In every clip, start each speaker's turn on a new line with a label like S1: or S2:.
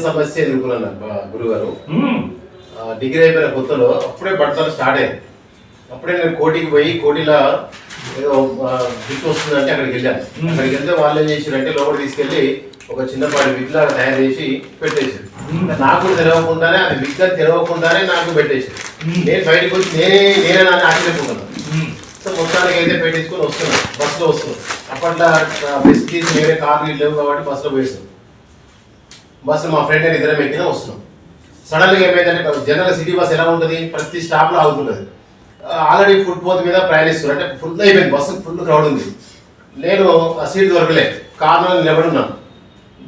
S1: సమస్య ఎదుర్కొన్నాను గురుగారు. డిగ్రీ అయిపోయిన కొత్తలో అప్పుడే పడతాను స్టార్ట్ అయింది అప్పుడే నేను కోటికి పోయి కోటిలో ఏదో బిట్ వస్తుందంటే అక్కడికి వెళ్ళాను. అక్కడికి వెళ్తే వాళ్ళు ఏం చేసారంటే లోపల తీసుకెళ్ళి ఒక చిన్నపాటి బిట్ లాగా తయారు చేసి పెట్టేసారు ఇంకా నాకు కూడా తెలియకుండానే అది బిట్ అని తెలియకుండానే నాకు పెట్టేసారు నేను బయటకు వచ్చి నేనే నేనే నాన్న ఆశ్చర్యపోతున్నాను. సో మొత్తానికి అయితే పెట్టించుకొని వస్తున్నాను. బస్సులో వస్తున్నాను. అప్పట్లో బస్ తీసి వేరే కార్లు లేవు కాబట్టి బస్సులో పోయేస్తాను బస్సు మా ఫ్రెండ్ నేను ఇద్దరం ఎక్కినా వస్తున్నాం. సడన్గా ఏమైందంటే జనరల్ సిటీ బస్ ఎలా ఉంటుంది? ప్రతి స్టాప్లో ఆగుతున్నది. ఆల్రెడీ ఫుట్ పోత్ మీద ప్రయాణిస్తున్నారు. అంటే ఫుల్ అయిపోయింది. బస్సు ఫుల్ క్రౌడ్ ఉంది. నేను ఆ సీట్ దొరకలే. కార్లో నిలబడున్నాను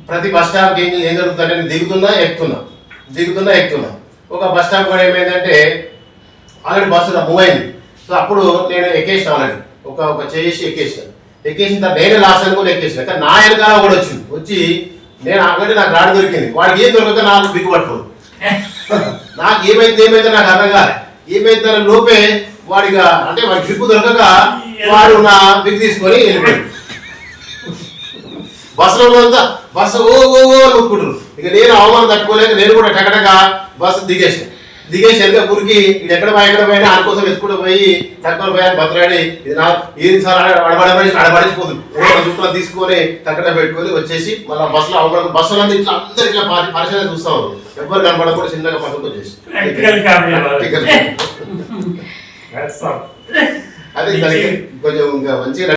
S1: ప్రతి బస్ స్టాప్కి ఏం ఏం జరుగుతుందంటే నేను దిగుతున్నా ఎక్కుతున్నా. దిగుతున్నా ఎక్కుతున్నా. ఒక బస్ స్టాప్ కూడా ఏమైందంటే ఆల్రెడీ బస్సు మూవ్ అయింది. సో అప్పుడు నేను ఎక్కేసిన ఆల్రెడీ ఒక ఒక చేసి ఎక్కేసిన. ఎక్కేసిన తర్వాత నేనే లాస్ట్ అనుకుని ఎక్కేసిన. కానీ నా వెనకాల కూడా వచ్చింది వచ్చి నేను ఆల్రెడీ నాకు రాడు దొరికింది. వాడికి ఏం దొరకక నాకు బిగ్గు పట్టుకోదు నాకు ఏమైంది ఏమైందో నాకు అర్థం ఏమైంది అనే లోపే వాడిగా అంటే వాడి గ్రిప్ దొరకక వాడు నా బిగ్ తీసుకొని వెళ్ళిపోయాడు. బస్సులో ఉన్నంతా బస్సు ఓ ఓ ఓ ఇక నేను అవమానం తట్టుకోలేక నేను కూడా టకటక బస్సు దిగేసాను దిగేసి వెనక ఊరికి ఇది ఎక్కడ పోయి ఎక్కడ పోయినా ఆయన కోసం ఎత్తుకుంటూ పోయి తక్కువ పోయాను బతలాడి ఇది నా ఏది సార్ అడబడి అడబడిపోతుంది చుట్టూ తీసుకొని తక్కడ పెట్టుకొని వచ్చేసి మళ్ళీ బస్సులో అవమానం బస్సులో అంతా ఇట్లా అందరు ఇట్లా పరి- పరిచయం చూస్తా ఉన్నారు. ఎవ్వరు కనపడకుండా చిన్నగా
S2: all.
S1: అదే కొంచెం ఇంకా మంచిగా